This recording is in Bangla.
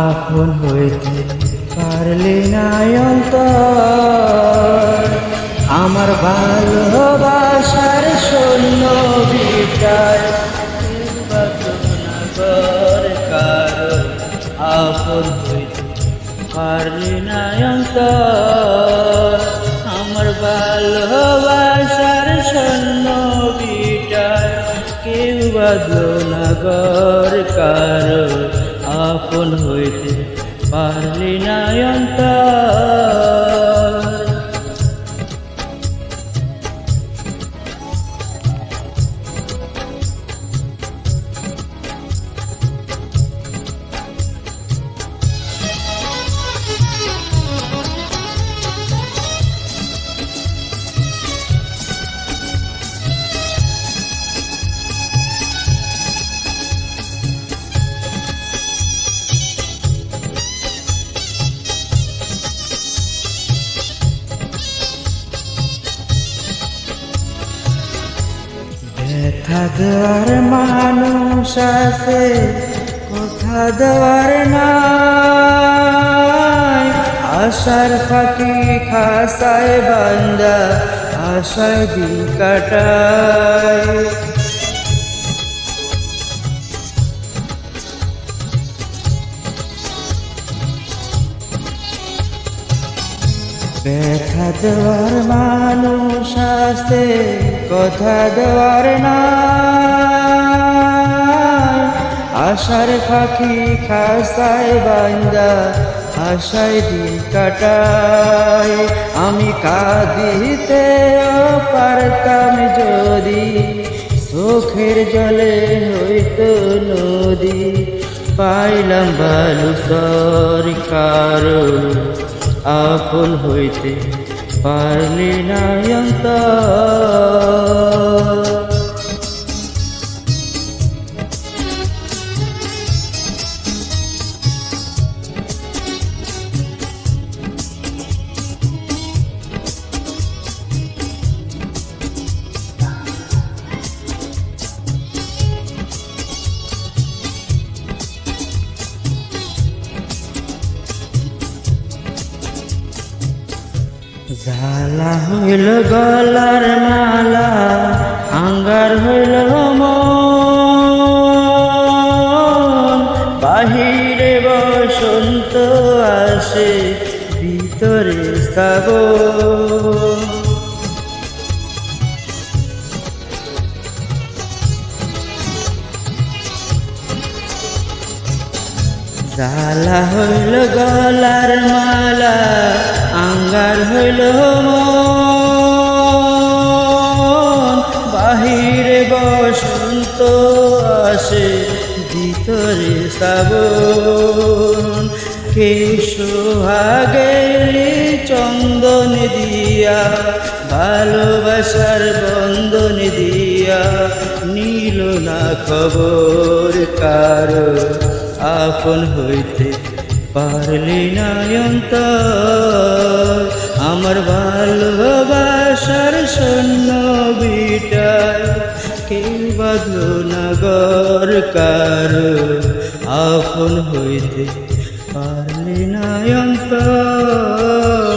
আপন হইতে পারলি না অন্তর? আমার ভালোবাসার শূন্য কার আপন হইতে পারলি না অন্তর? আমার ভালোবাসার শূন্য বিটায় কেউ বাদল নগর কার পারলি ব্যথা দেওয়ার মানুষ আছে কথা দেওয়ার নাই। আশার ফাঁকি খাসায় বান্দা আশায় দিন কাটায়। ব্যথা দেওয়ার মানুষ আছে, কথা দেওয়ার না আশার পাখি খাসায় বান্দা, আশায় দিন কাটায়। আমি কাঁদিতে পারতাম যদি, চোখের জলে হইতো নদী। পাইলাম বালু সরকার আপন হইতে পারলি না অন্তর জ্বালা হইল গলার মালা, আঙ্গার হইল বাহিরে বসন্ত আসে, ভিতরে শ্রাবণ জ্বালা হইল গলার মালা আঙ্গার হইল বাহিরে বসন্ত আসে, ভিতরে শ্রাবণ। কেউ সোহাগেলি চন্দন দিয়া, ভালোবাসার বন্ধন দিয়া, নীল না খবর কারও আপন হইতে পারলি নায়ন্ত আমার ভালোবাসার শূন্য বিটায় কেউ বাদল নগর কার? আপন হইতে পারলি না অন্তর।